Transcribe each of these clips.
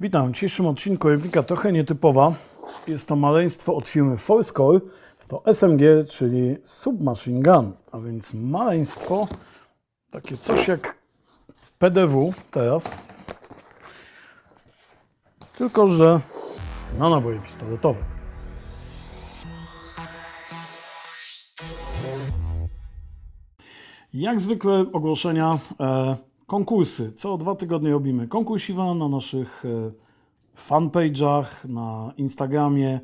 Witam. W dzisiejszym odcinku replika trochę nietypowa. Jest to maleństwo od firmy Forscore. Jest to SMG, czyli Submachine Gun. A więc maleństwo, takie coś jak PDW teraz. Tylko, że na naboje pistoletowe. Jak zwykle ogłoszenia, e, konkursy. Co dwa tygodnie robimy konkursiwa na naszych e, fanpage'ach, na Instagramie.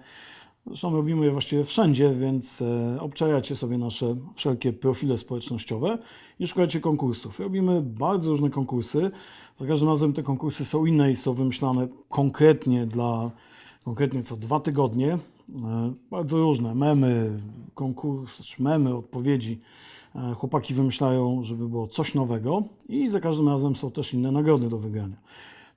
Zresztą robimy je właściwie wszędzie, więc e, obczajacie sobie nasze wszelkie profile społecznościowe i szukajcie konkursów. Robimy bardzo różne konkursy. Za każdym razem te konkursy są inne i są wymyślane konkretnie dla, konkretnie co dwa tygodnie. E, Bardzo różne, memy, konkurs, memy, odpowiedzi. E, Chłopaki wymyślają, żeby było coś nowego i za każdym razem są też inne nagrody do wygrania.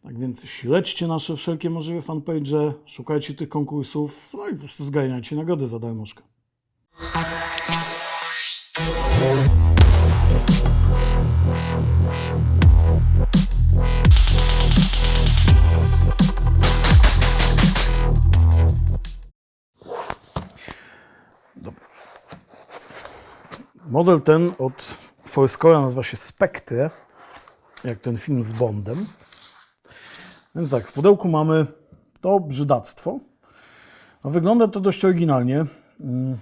Tak więc śledźcie nasze wszelkie możliwe fanpage, szukajcie tych konkursów, no i po prostu zgarniajcie nagrody za darmożkę. Model ten od Forscora nazywa się Spectre, jak ten film z Bondem. Więc tak, w pudełku mamy to brzydactwo. No, wygląda to dość oryginalnie. Mm,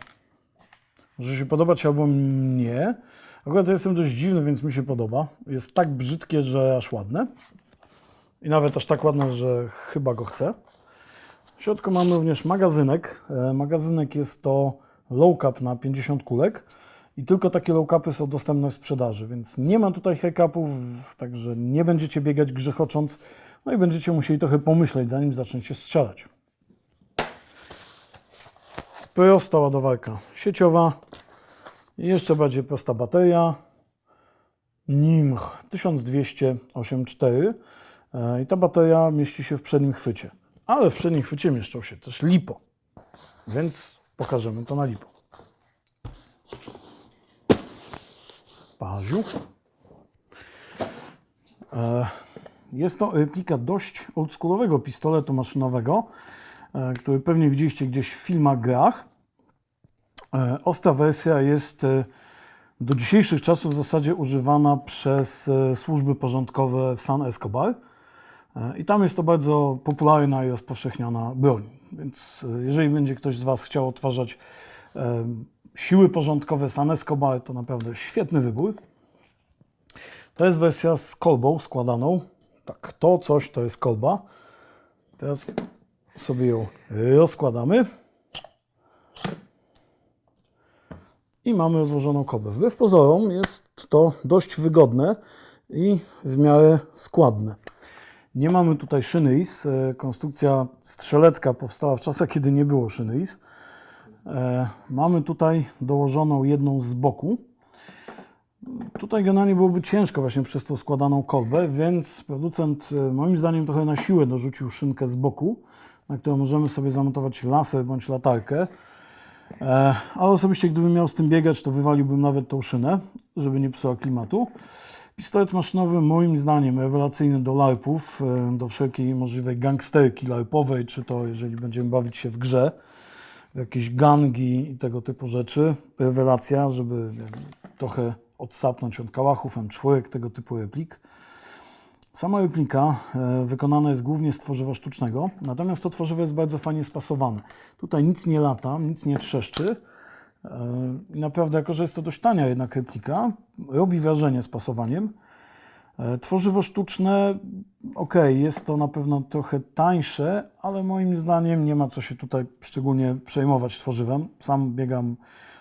Może się podobać albo nie. Akurat ja jestem dość dziwny, więc mi się podoba. Jest tak brzydkie, że aż ładne. I nawet aż tak ładne, że chyba go chcę. W środku mamy również magazynek. E, Magazynek jest to low cap na 50 kulek i tylko takie low capy są dostępne w sprzedaży, więc nie ma tutaj capów, także nie będziecie biegać grzechocząc, no i będziecie musieli trochę pomyśleć, zanim zaczniecie strzelać. Prosta ładowarka sieciowa jeszcze bardziej prosta bateria. NIMH 1208.4 E, i ta bateria mieści się w przednim chwycie, ale w przednim chwycie mieszczą się też LiPo, więc pokażemy to na LiPo. Paziu. E, Jest to replika dość oldschoolowego pistoletu maszynowego, e, który pewnie widzieliście gdzieś w filmach, grach. E, Ostra wersja jest do dzisiejszych czasów w zasadzie używana przez służby porządkowe w San Escobar. I tam jest to bardzo popularna i rozpowszechniona broń. Więc jeżeli będzie ktoś z Was chciał odtwarzać siły porządkowe San Escobar, to naprawdę świetny wybór. To jest wersja z kolbą składaną. Tak, to coś to jest kolba. Teraz sobie ją rozkładamy. I mamy rozłożoną kolbę. Wbrew pozorom jest to dość wygodne i w miarę składne. Nie mamy tutaj szyny IS. E, Konstrukcja strzelecka powstała w czasach, kiedy nie było szyny IS. E, Mamy tutaj dołożoną jedną z boku. Tutaj generalnie byłoby ciężko właśnie przez tą składaną kolbę, więc producent e, moim zdaniem trochę na siłę dorzucił szynkę z boku, na którą możemy sobie zamontować laser bądź latarkę. Ale osobiście gdybym miał z tym biegać, to wywaliłbym nawet tą szynę, żeby nie psuła klimatu. Pistolet maszynowy moim zdaniem rewelacyjny do larpów, e, do wszelkiej możliwej gangsterki larpowej, czy to jeżeli będziemy bawić się w grze, jakieś gangi i tego typu rzeczy. Rewelacja, żeby trochę odsapnąć od kałachów, M4, tego typu replik. Sama replika e, wykonana jest głównie z tworzywa sztucznego, natomiast to tworzywo jest bardzo fajnie spasowane. Tutaj nic nie lata, nic nie trzeszczy. E, naprawdę, jako że jest to dość tania jednak replika, robi wrażenie spasowaniem. E, Tworzywo sztuczne, ok, jest to na pewno trochę tańsze, ale moim zdaniem nie ma co się tutaj szczególnie przejmować tworzywem. Sam biegam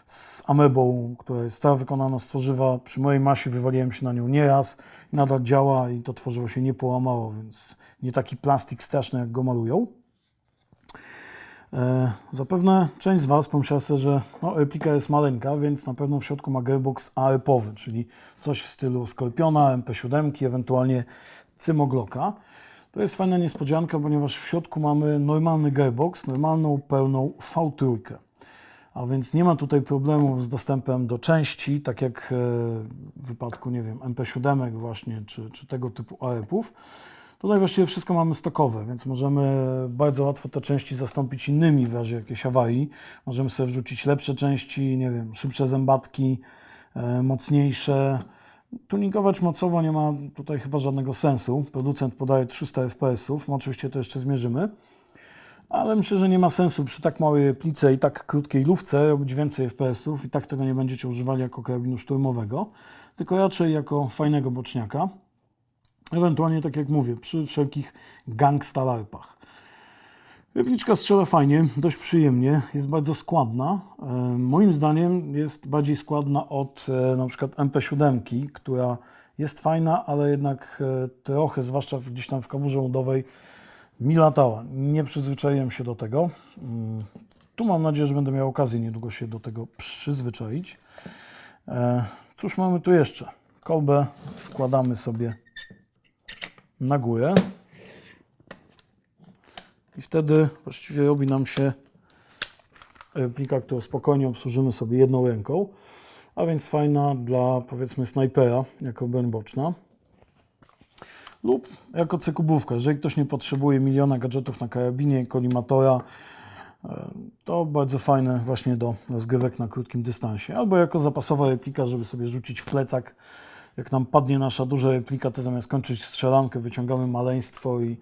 z amebą, która jest cała wykonana z tworzywa. Przy mojej masie wywaliłem się na nią nieraz i nadal działa i to tworzywo się nie połamało, więc nie taki plastik straszny, jak go malują. E, Zapewne część z Was pomyślała sobie, że no, replika jest maleńka, więc na pewno w środku ma gearbox ARP-owy, czyli coś w stylu Skorpiona, MP7, ewentualnie Cymoglocka. To jest fajna niespodzianka, ponieważ w środku mamy normalny gearbox, normalną pełną V3. A więc nie ma tutaj problemów z dostępem do części, tak jak e, w wypadku, nie wiem, MP7 właśnie, czy, czy tego typu ARP-ów. Tutaj właściwie wszystko mamy stokowe, więc możemy bardzo łatwo te części zastąpić innymi w razie jakiejś awarii. Możemy sobie wrzucić lepsze części, nie wiem, szybsze zębatki, e, mocniejsze. Tuningować mocowo nie ma tutaj chyba żadnego sensu. Producent podaje 300 fps, my oczywiście to jeszcze zmierzymy. Ale myślę, że nie ma sensu przy tak małej plice i tak krótkiej lufce robić więcej FPS-ów i tak tego nie będziecie używali jako karabinu szturmowego, tylko raczej jako fajnego boczniaka. Ewentualnie, tak jak mówię, przy wszelkich gangsta larpach. Repliczka strzela fajnie, dość przyjemnie, jest bardzo składna. E, Moim zdaniem jest bardziej składna od e, na przykład MP7, która jest fajna, ale jednak e, trochę, zwłaszcza gdzieś tam w kaburze udowej, mi latała. Nie przyzwyczaiłem się do tego. Mm, Tu mam nadzieję, że będę miał okazję niedługo się do tego przyzwyczaić. Cóż mamy tu jeszcze? Kolbę składamy sobie na górę. I wtedy właściwie robi nam się replika, którą spokojnie obsłużymy sobie jedną ręką, a więc fajna dla powiedzmy snajpera jako broń boczna lub jako cykubówka. Jeżeli ktoś nie potrzebuje miliona gadżetów na karabinie, kolimatora, e, to bardzo fajne właśnie do rozgrywek na krótkim dystansie. Albo jako zapasowa replika, żeby sobie rzucić w plecak. Jak nam padnie nasza duża replika, to zamiast kończyć strzelankę, wyciągamy maleństwo i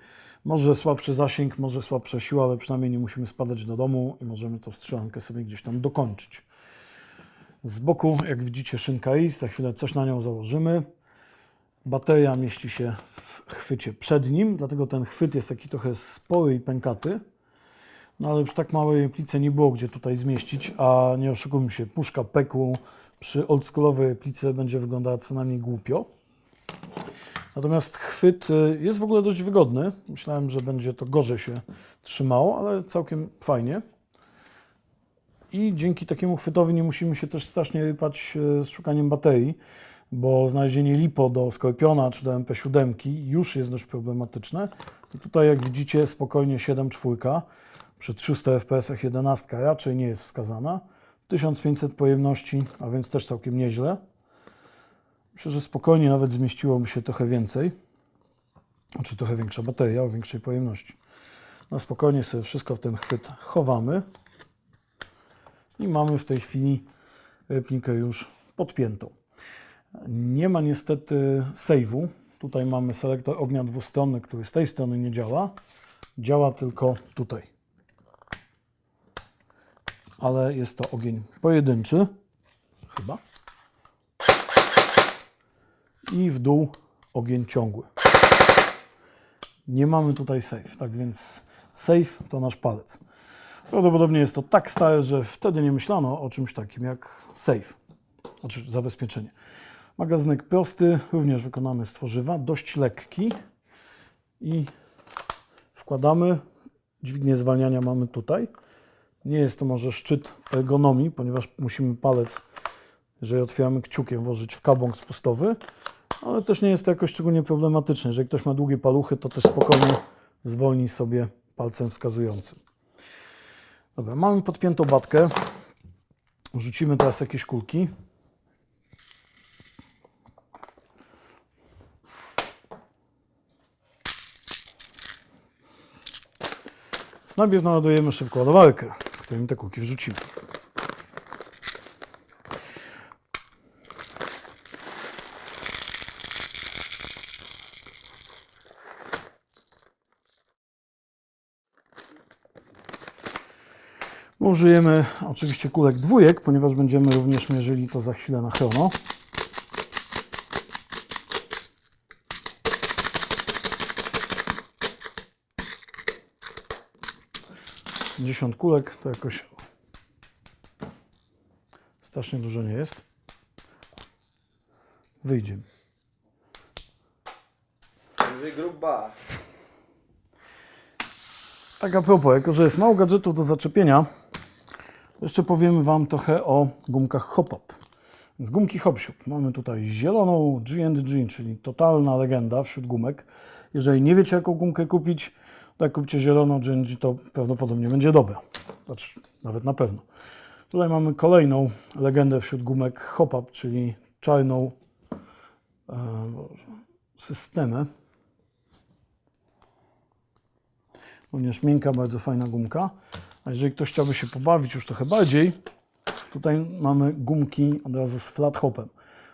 może słabszy zasięg, może słabsza siła, ale przynajmniej nie musimy spadać do domu i możemy tą strzelankę sobie gdzieś tam dokończyć. Z boku, jak widzicie, szynka is, za chwilę coś na nią założymy. Bateria mieści się w chwycie przednim, dlatego ten chwyt jest taki trochę spory i pękaty. No ale przy tak małej replice nie było gdzie tutaj zmieścić, a nie oszukujmy się, puszka peku przy oldschoolowej replice będzie wyglądała co najmniej głupio. Natomiast chwyt y, jest w ogóle dość wygodny. Myślałem, że będzie to gorzej się trzymało, ale całkiem fajnie. I dzięki takiemu chwytowi nie musimy się też strasznie rypać y, z szukaniem baterii, bo znalezienie LiPo do Skorpiona czy do MP7 już jest dość problematyczne. I tutaj jak widzicie spokojnie 7.4 przy 300 fps 11 raczej nie jest wskazana. 1500 pojemności, a więc też całkiem nieźle. Myślę, że spokojnie nawet zmieściłoby się trochę więcej. Znaczy trochę większa bateria o większej pojemności. Na spokojnie sobie wszystko w ten chwyt chowamy. I mamy w tej chwili replikę już podpiętą. Nie ma niestety save'u. Tutaj mamy selektor ognia dwustronny, który z tej strony nie działa. Działa tylko tutaj. Ale jest to ogień pojedynczy. Chyba. I w dół ogień ciągły. Nie mamy tutaj save, tak więc save to nasz palec. Prawdopodobnie jest to tak stare, że wtedy nie myślano o czymś takim jak save, znaczy zabezpieczenie. Magazynek prosty, również wykonany z tworzywa, dość lekki i wkładamy. Dźwignię zwalniania mamy tutaj. Nie jest to może szczyt ergonomii, ponieważ musimy palec, jeżeli otwieramy kciukiem, włożyć w kabąk spustowy, ale też nie jest to jakoś szczególnie problematyczne. Jeżeli ktoś ma długie paluchy, to też spokojnie zwolni sobie palcem wskazującym. Dobra, mamy podpiętą batkę. Rzucimy teraz jakieś kulki. Najpierw naładujemy szybko ładowarkę, w którym te kulki wrzucimy. Użyjemy oczywiście kulek dwójek, ponieważ będziemy również mierzyli to za chwilę na chrono. Dziesiąt kulek to jakoś strasznie dużo nie jest. Wyjdzie. Gruba. Tak a propos, jako że jest mało gadżetów do zaczepienia, jeszcze powiemy Wam trochę o gumkach hop-up. Więc gumki hop Mamy tutaj zieloną G&G, czyli totalna legenda wśród gumek. Jeżeli nie wiecie, jaką gumkę kupić, jak kupicie zieloną G&G, to prawdopodobnie będzie dobra. Znaczy, nawet na pewno. Tutaj mamy kolejną legendę wśród gumek hop-up, czyli czarną e, systemę. Również miękka, bardzo fajna gumka. A jeżeli ktoś chciałby się pobawić już trochę bardziej, tutaj mamy gumki od razu z flat hopem.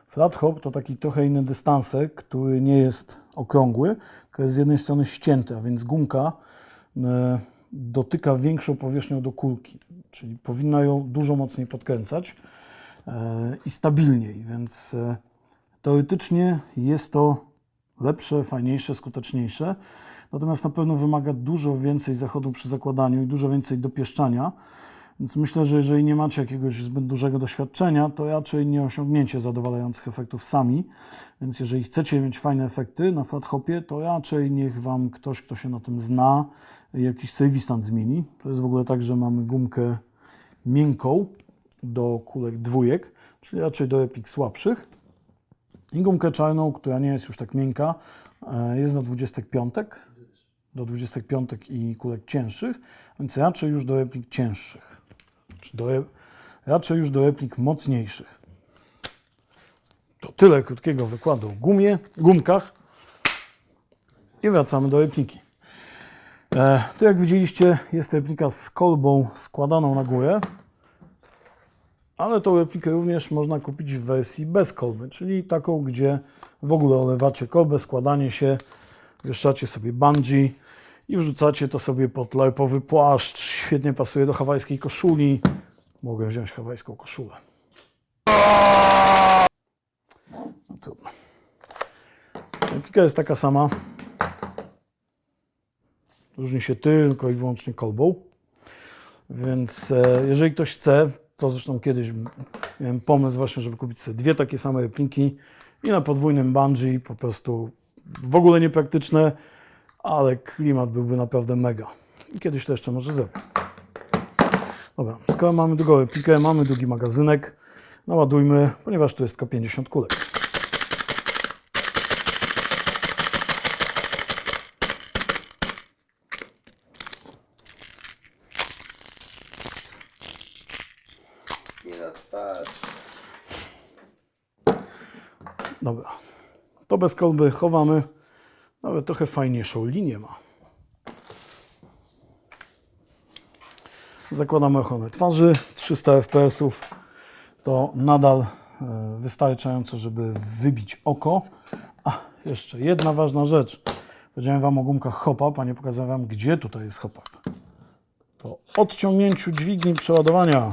Flat hop to taki trochę inny dystansek, który nie jest okrągły, tylko jest z jednej strony ścięty, a więc gumka e, dotyka większą powierzchnią do kulki, czyli powinna ją dużo mocniej podkręcać e, i stabilniej, więc e, teoretycznie jest to lepsze, fajniejsze, skuteczniejsze, natomiast na pewno wymaga dużo więcej zachodu przy zakładaniu i dużo więcej dopieszczania, więc myślę, że jeżeli nie macie jakiegoś zbyt dużego doświadczenia, to raczej nie osiągnięcie zadowalających efektów sami. Więc jeżeli chcecie mieć fajne efekty na flat hopie, to raczej niech Wam ktoś, kto się na tym zna, jakiś serwistant zmieni. To jest w ogóle tak, że mamy gumkę miękką do kulek dwójek, czyli raczej do epik słabszych. I gumkę czarną, która nie jest już tak miękka, e, jest do 25, do 25 i kulek cięższych, więc raczej już do replik cięższych, czy do, re- raczej już do replik mocniejszych. To tyle krótkiego wykładu o gumie, gumkach i wracamy do repliki. E, jak widzieliście jest replika z kolbą składaną na górę, ale tą replikę również można kupić w wersji bez kolby, czyli taką, gdzie w ogóle olewacie kolbę, składanie się, wieszacie sobie bungee i wrzucacie to sobie pod lerpowy płaszcz. Świetnie pasuje do hawajskiej koszuli. Mogę wziąć hawajską koszulę. No. Replika jest taka sama. Różni się tylko i wyłącznie kolbą. Więc e, jeżeli ktoś chce, to zresztą kiedyś miałem pomysł właśnie, żeby kupić sobie dwie takie same repliki i na podwójnym bungee po prostu w ogóle niepraktyczne, ale klimat byłby naprawdę mega. I kiedyś to jeszcze może zrobię. Dobra, skoro mamy drugą replikę, mamy drugi magazynek, naładujmy, ponieważ tu jest tylko 50 kulek. Dobra, to bez kolby chowamy, nawet trochę fajniejszą linię ma. Zakładamy ochronę twarzy, 300 fps to nadal e, wystarczająco, żeby wybić oko. A, jeszcze jedna ważna rzecz. Powiedziałem Wam o gumkach hop-up, a nie pokazałem Wam, gdzie tutaj jest hop-up. Po odciągnięciu dźwigni przeładowania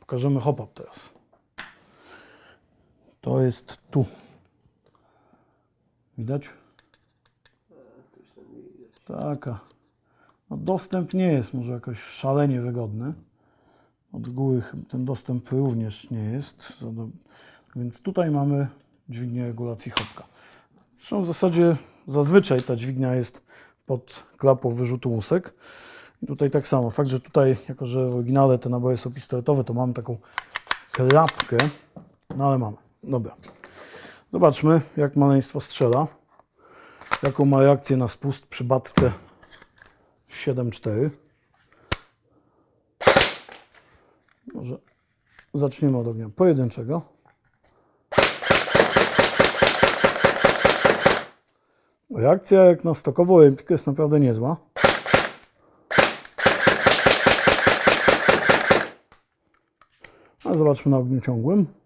Pokażemy hop-up teraz. To jest tu. Widać? Taka. No dostęp nie jest może jakoś szalenie wygodny. Od góry ten dostęp również nie jest. Więc tutaj mamy dźwignię regulacji hopka. Zresztą w zasadzie zazwyczaj ta dźwignia jest pod klapą wyrzutu łusek. I tutaj tak samo. Fakt, że tutaj, jako że w oryginale te naboje są pistoletowe, to mamy taką klapkę. No ale mamy. Dobra. Zobaczmy, jak maleństwo strzela. Jaką ma reakcję na spust przy batce 7.4. Może zaczniemy od ognia pojedynczego. Reakcja jak na stokową replikę jest naprawdę niezła. A zobaczmy na ogniu ciągłym.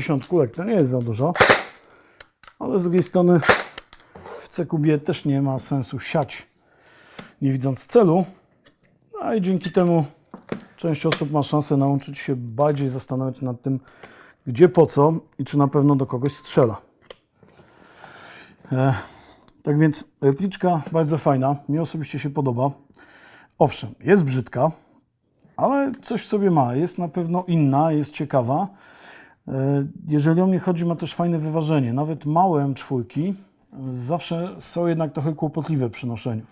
Pięćdziesiąt kulek to nie jest za dużo, ale z drugiej strony w C-kubie też nie ma sensu siać nie widząc celu, a i dzięki temu część osób ma szansę nauczyć się bardziej zastanawiać nad tym, gdzie, po co i czy na pewno do kogoś strzela. E, tak więc repliczka bardzo fajna, mi osobiście się podoba. Owszem, jest brzydka, ale coś w sobie ma, jest na pewno inna, jest ciekawa. E, Jeżeli o mnie chodzi, ma też fajne wyważenie. Nawet małe M4 zawsze są jednak trochę kłopotliwe przy noszeniu.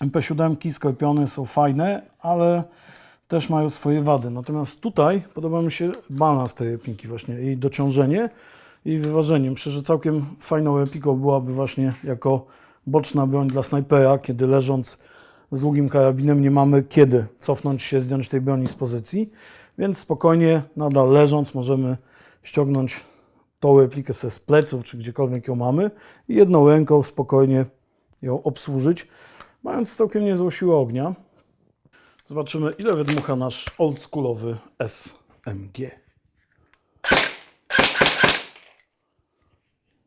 MP7 Skorpiony są fajne, ale też mają swoje wady. Natomiast tutaj podoba mi się balans tej repliki właśnie, jej dociążenie i wyważeniem. Myślę, że całkiem fajną epiką byłaby właśnie jako boczna broń dla snajpera, kiedy leżąc z długim karabinem nie mamy kiedy cofnąć się, zdjąć tej broni z pozycji, więc spokojnie, nadal leżąc, możemy ściągnąć tą replikę sobie z pleców, czy gdziekolwiek ją mamy i jedną ręką spokojnie ją obsłużyć, mając całkiem niezłą siłę ognia. Zobaczymy, ile wydmucha nasz oldschoolowy SMG.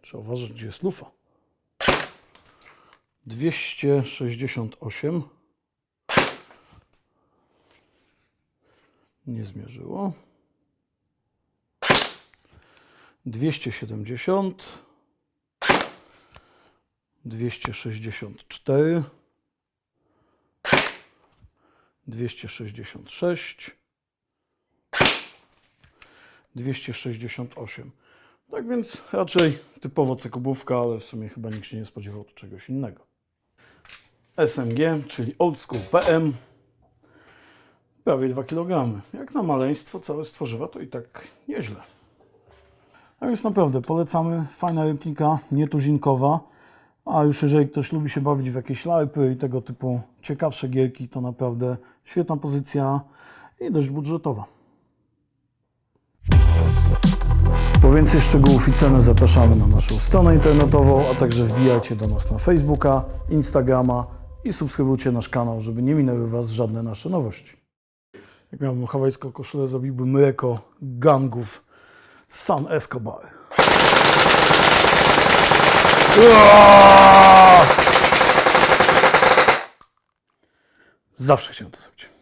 Trzeba uważać, gdzie jest lufa. 268. Nie zmierzyło. 270. 264. 266. 268. Tak więc raczej typowo cekubówka, ale w sumie chyba nikt się nie spodziewał czegoś innego. SMG, czyli Old School PM. Prawie 2 kg. Jak na maleństwo całe stworzywa to i tak nieźle. A więc naprawdę polecamy. Fajna replika, nietuzinkowa. A już jeżeli ktoś lubi się bawić w jakieś larpy i tego typu ciekawsze gierki, to naprawdę świetna pozycja i dość budżetowa. Po więcej szczegółów i ceny zapraszamy na naszą stronę internetową, a także wbijajcie do nas na Facebooka, Instagrama i subskrybujcie nasz kanał, żeby nie minęły Was żadne nasze nowości. Jak miałbym hawajską koszulę, zrobiłbym mleko gangów San Escobar. Zawsze chciałem to zrobić.